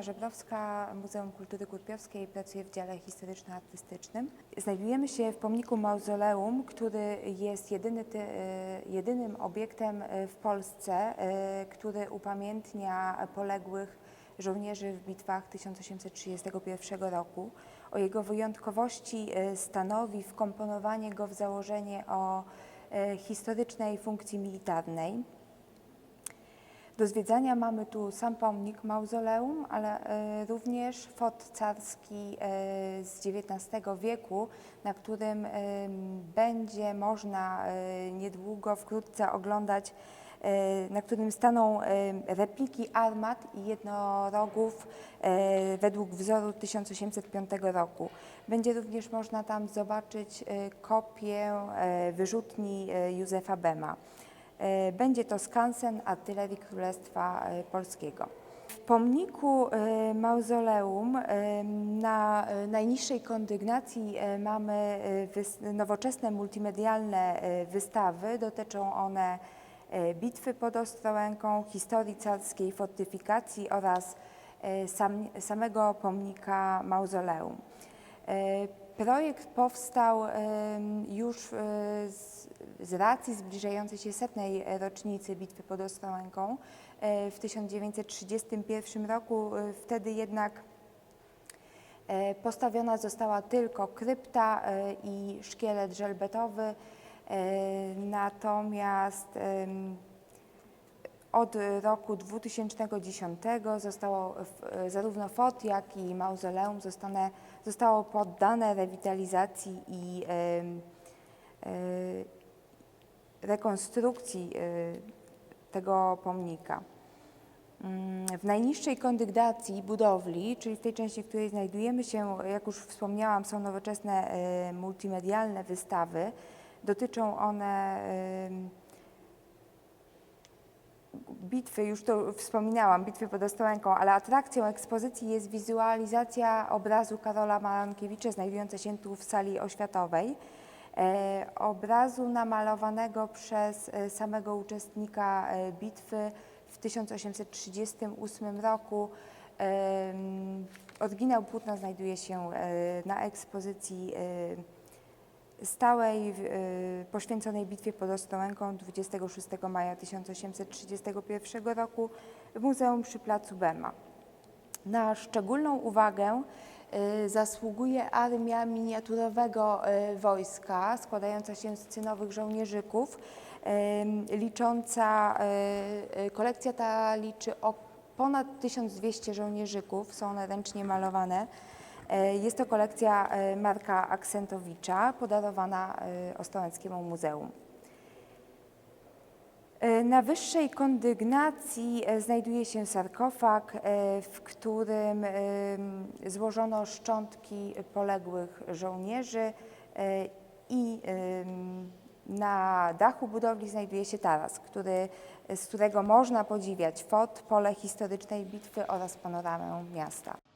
Marta Żebrowska, Muzeum Kultury Kurpiowskiej, pracuję w dziale historyczno-artystycznym. Znajdujemy się w pomniku mauzoleum, który jest jedyny, ty, e, jedynym obiektem e, w Polsce, e, który upamiętnia poległych żołnierzy w bitwach 1831 roku. O jego wyjątkowości stanowi wkomponowanie go w założenie o historycznej funkcji militarnej. Do zwiedzania mamy tu sam pomnik mauzoleum, ale e, również fort carski e, z XIX wieku, na którym e, będzie można niedługo, wkrótce oglądać, na którym staną repliki armat i jednorogów według wzoru 1805 roku. Będzie również można tam zobaczyć kopię wyrzutni Józefa Bema. E, Będzie to skansen artylerii Królestwa e, Polskiego. W pomniku e, mauzoleum na najniższej kondygnacji mamy nowoczesne multimedialne wystawy. Dotyczą one bitwy pod Ostrołęką, historii carskiej fortyfikacji oraz sam, samego pomnika mauzoleum. Projekt powstał już e, z, racji zbliżającej się setnej rocznicy bitwy pod Ostrołęką e, w 1931 roku. E, Wtedy jednak postawiona została tylko krypta i szkielet żelbetowy, natomiast od roku 2010 zostało e, zarówno fort, jak i mauzoleum zostane, zostało poddane rewitalizacji i e, rekonstrukcji tego pomnika. Mm, W najniższej kondygnacji budowli, czyli w tej części, w której znajdujemy się, jak już wspomniałam, są nowoczesne multimedialne wystawy. Dotyczą one bitwy, już to wspominałam, bitwy pod Ostrołęką, ale atrakcją ekspozycji jest wizualizacja obrazu Karola Marankiewicza znajdująca się tu w sali oświatowej. E, obrazu namalowanego przez e, samego uczestnika e, bitwy w 1838 roku. Oryginał płótna znajduje się na ekspozycji stałej y, poświęconej bitwie pod Ostrołęką 26 maja 1831 roku w Muzeum przy Placu Bema. Na szczególną uwagę y, zasługuje armia miniaturowego y, wojska składająca się z cynowych żołnierzyków, licząca, kolekcja ta liczy o ponad 1200 żołnierzyków, są one ręcznie malowane. E, Jest to kolekcja e, Marka Aksentowicza, podarowana e, Ostrołęckiemu Muzeum. Na wyższej kondygnacji znajduje się sarkofag, w którym złożono szczątki poległych żołnierzy i na dachu budowli znajduje się taras, który, z którego można podziwiać fort, pole historycznej bitwy oraz panoramę miasta.